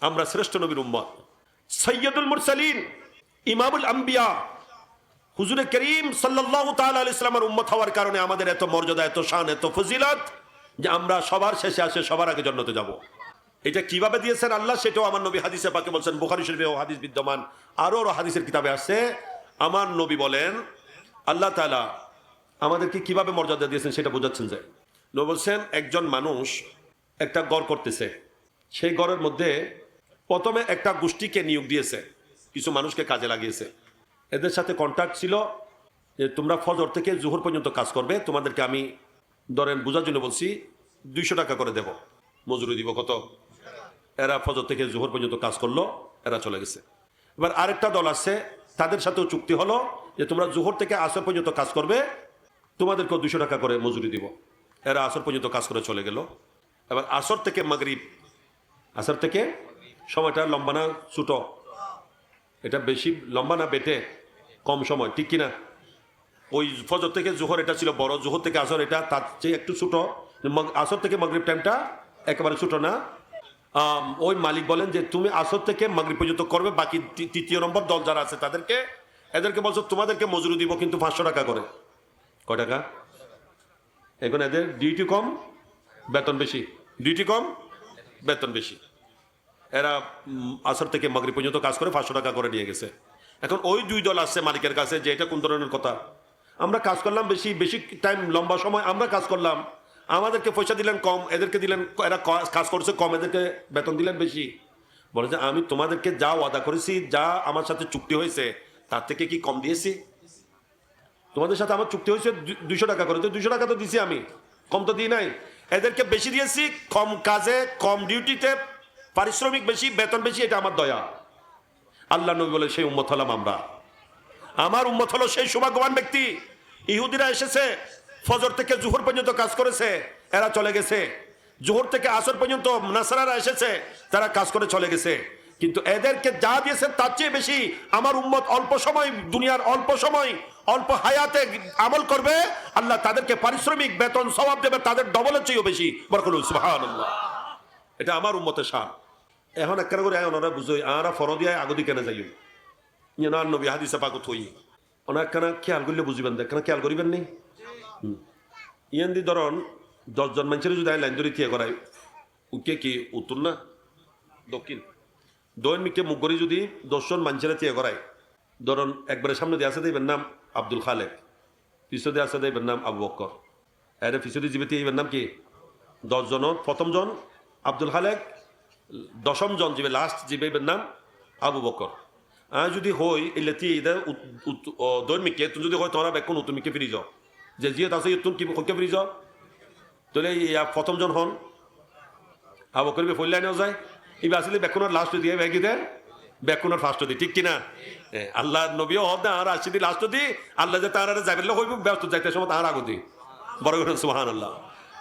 আমরা শ্রেষ্ঠ নবীর উম্মত। সৈয়দুল মুরসালিন, ইমামুল আম্বিয়া, হুজুরে করিম আলাইহি ইসলামের উম্মত হওয়ার কারণে আমাদের এত মর্যাদা, এত শান, এত ফজিলত যে আমরা সবার শেষে আসে সবার আগে জন্নতে যাব। এটা কীভাবে দিয়েছেন আল্লাহ সেটাও আমার নবী হাদিসে পাকে বলছেন। বুখারী ও হাদিস বিদ্যমান। আরও হাদিসের কিতাবে আসছে। আমার নবী বলেন, আল্লাহ তাআলা আমাদেরকে কীভাবে মর্যাদা দিয়েছেন সেটা বোঝাচ্ছেন যে, নবী বলছেন, একজন মানুষ একটা গড় করতেছে। সেই গড়ের মধ্যে প্রথমে একটা গোষ্ঠীকে নিয়োগ দিয়েছে। কিছু মানুষকে কাজে লাগিয়েছে। এদের সাথে কন্ট্যাক্ট ছিল যে, তোমরা ফজর থেকে জোহর পর্যন্ত কাজ করবে, তোমাদেরকে আমি, ধরেন বোঝার জন্য বলছি, দুইশো টাকা করে দেব। মজুরি দিব কত? এরা ফজর থেকে জোহর পর্যন্ত কাজ করল, এরা চলে গেছে। এবার আরেকটা দল আছে তাদের সাথেও চুক্তি হলো যে, তোমরা জোহর থেকে আসর পর্যন্ত কাজ করবে, তোমাদেরকেও দুশো টাকা করে মজুরি দিব। এরা আসর পর্যন্ত কাজ করে চলে গেল। এবার আসর থেকে মাগরিব, আসর থেকে সময়টা লম্বা না ছোটো? এটা বেশি লম্বা না বেটে? কম সময়, ঠিক কিনা? ওই ফজর থেকে জোহর এটা ছিল বড়, জোহর থেকে আসর এটা তার চেয়ে একটু ছোটো। আসর থেকে মাগরিব টাইমটা একেবারে ছোটো না। ওই মালিক বলেন যে তুমি আসর থেকে মাগরিব পর্যন্ত করবে, বাকি তৃতীয় নম্বর দল যারা আছে তাদেরকে, এদেরকে বলছো তোমাদেরকে মজুরি দিব কিন্তু পাঁচশো টাকা করে। কয় টাকা? এখন এদের ডিউটি কম, বেতন বেশি। ডিউটি কম, বেতন বেশি। এরা আসর থেকে মাগরি পর্যন্ত কাজ করে পাঁচশো টাকা করে নিয়ে গেছে। এখন ওই দুই দল আসছে মালিকের কাছে যে এটা কোন ধরনের কথা? আমরা কাজ করলাম বেশি বেশি টাইম লম্বা সময় আমরা কাজ করলাম। আমাদেরকে পয়সা দিলেন কম, এদেরকে দিলেন, এরা কাজ করছে কম, এদেরকে বেতন দিলেন বেশি। বলে যে, আমি তোমাদেরকে যা ওয়াদা করেছি, যা আমার সাথে চুক্তি হয়েছে, তার থেকে কি কম দিয়েছি? তোমাদের সাথে আমার চুক্তি হয়েছে দুইশো টাকা করে। তো দুইশো টাকা তো দিছি আমি, কম তো দিই নাই। এদেরকে বেশি দিয়েছি, কম কাজে, কম ডিউটিতে পারিশ্রমিক বেশি, বেতন বেশি, এটা আমার দয়া। আল্লাহ নবী বলে সেই উম্মত হলাম আমরা। আমার উম্মত হলো সেই সৌভাগ্যবান ব্যক্তি। ইহুদিরা এসেছে, ফজর থেকে জুহর পর্যন্ত কাজ করেছে, এরা চলে গেছে। জোহর থেকে আসর পর্যন্ত নাসারারা এসেছে, তারা কাজ করে চলে গেছে। কিন্তু এদেরকে যা দিয়েছে তার চেয়ে বেশি আমার উম্মত অল্প সময়, দুনিয়ার অল্প সময়, অল্প হায়াতে আমল করবে, আল্লাহ তাদেরকে পারিশ্রমিক, বেতন স্বভাব দেবে, তাদের ডবলের চেয়েও বেশি। বরকল এটা আমার উম্মতের শান। এখন একটা করে ওনারা বুঝোই আরা ফরদিয়ায় আগদি কেন যাই ইয়ে না নবী হাদিসে পাকত হই ওনার কেন খেয়াল করলে বুঝিবেন কেন খেয়াল করিবেন নি। ইয়ান দি ধরন দশজন মানুষের যদি আই লাইন ধরে থিয়ে করাই উকে কি উত্তর না? দক্ষিণ। দৈন মিকে মুগরি যদি দশজন মানুষের থিয়ে করায় ধরুন একবারে সামনে দিয়ে আসে দেবেন নাম আব্দুল খালেক। পিছনে আসে দেবেন নাম আবু বক্কর এর পিছনে জীবিত এইবার নাম কি? দশজন প্রথম জন আব্দুল খালেক দশম জন জীবে লাস্ট জীবের নাম আবু বকর। আর যদি হই এলে দৈমিকে তুমি যদি হয় তোমার বেকুন তুমিকে ফিরি যাও। যে যিয়ে আছে তুমি কি কইকে ফিরি যাও? তাহলে ইয়া প্রথম জন হন। আবু করবে ফল লাইনেও যায়। এই আসলে বেকুনের লাস্ট দিয়ে ভেঙে দেন বেকুনের ফার্স্ট দি, ঠিক কিনা? আল্লাহ নবীও হদ না আর আসি দি লাস্ট দি, আল্লাহ যে তার যাবেন হইব, ব্যস্ত যাইতে সময় তার আগতি। বড় করে সুহান আল্লাহ